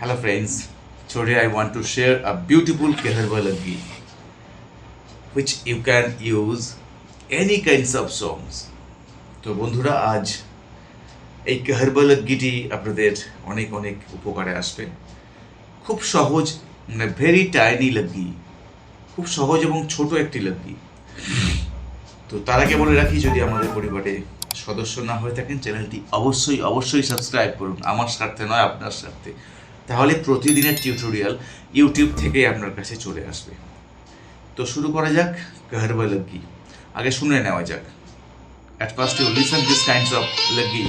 Hello friends, today I want to share a beautiful Keharbalagi which you can use any kinds of songs. তো বন্ধুরা আজ এই কেহরবালগিটি আপনাদের অনেক অনেক উপকারে আসবে। খুব সহজ মানে ভেরি টাইনি লগি খুব সহজ এবং ছোট একটি লগি তো তার আগে বলে রাখি যদি আমাদের পরিবারে সদস্য না হয়ে থাকেন চ্যানেলটি অবশ্যই অবশ্যই সাবস্ক্রাইব করুন। আমার স্বার্থে নয় আপনার স্বার্থে। তাহলে প্রতিদিনের টিউটোরিয়াল ইউটিউব থেকে আপনার কাছে চলে আসবে। তো শুরু করা যাক গহরবা লগ্গি আগে শুনে নেওয়া যাক। At first you listen this kinds of লগি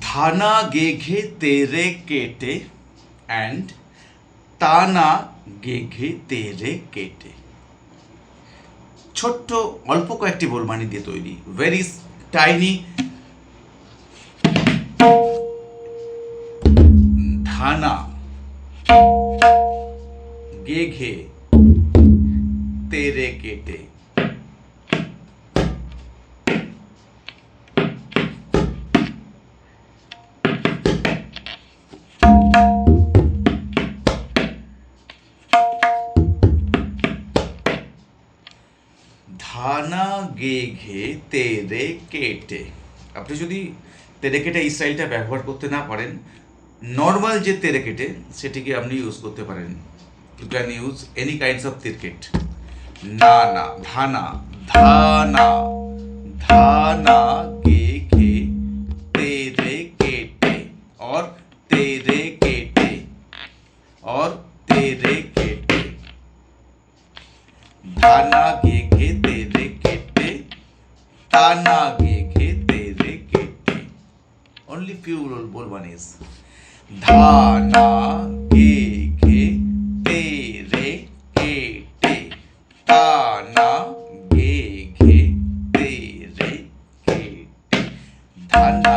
ধানা গেঘে তেরে কেটে অ্যান্ড তানা গেঘে তেরে কেটে। ছোট্ট, অল্প কয়েকটি বোলবানি দিয়ে তৈরি। ভেরি টাইনি ধানা গেঘে তেরে কেটে। ধানা গেঘে তেরে কেটে আপনি যদি তেরে কেটে এই স্টাইলটা ব্যবহার করতে না পারেন নর্মাল যে তেরে কেটে সেটিকে আপনি ইউজ করতে পারেন you can use any kinds of তিরকেট না না ধানা ধানা ধানা গেঘে তেরে কেটে और तेरे केटे और तेरे केटे धाना गेघे तेरे केटे টানা বেঘে তেরে কেটে অনলি ফিউ রোল ইজ ধানা গেঘে তেরে কেটে টানা গেঘে তেরে কেটে ধানা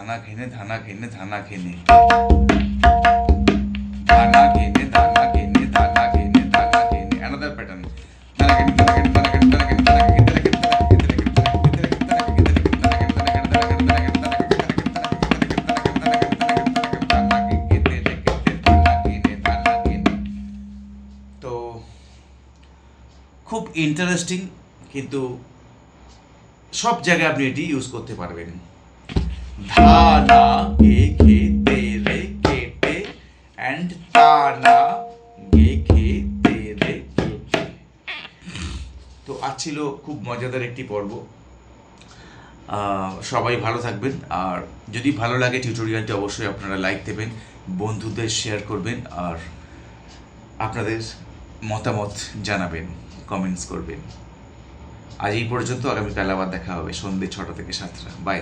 ধানা ঘেনে ধানা ঘেনে ধানা ঘেনে ধানা ঘেনে ধানা ঘেনে ধানা ঘেনে ধানা ঘেনে অ্যানাদার প্যাটার্ন ধানা ঘেনে ধানা ঘেনে ধানা ঘেনে ধানা ঘেনে ধানা ঘেনে খুব ইন্টারেস্টিং কিন্তু সব জায়গায় আপনি এটি ইউজ করতে পারবেন ধানা গেঘে তেরে কেটে অ্যান্ড তানা গেঘে তেরে কেটে। তো আজ ছিল খুব মজাদার একটি পর্ব। সবাই ভালো থাকবেন। আর যদি ভালো লাগে টিউটোরিয়ালটি, অবশ্যই আপনারা লাইক দেবেন, বন্ধুদের শেয়ার করবেন, আর আপনাদের মতামত জানাবেন, কমেন্টস করবেন। আজ এই পর্যন্ত, আগামীকাল আবার দেখা হবে সন্ধ্যে ছটা থেকে সাতটা। বাই।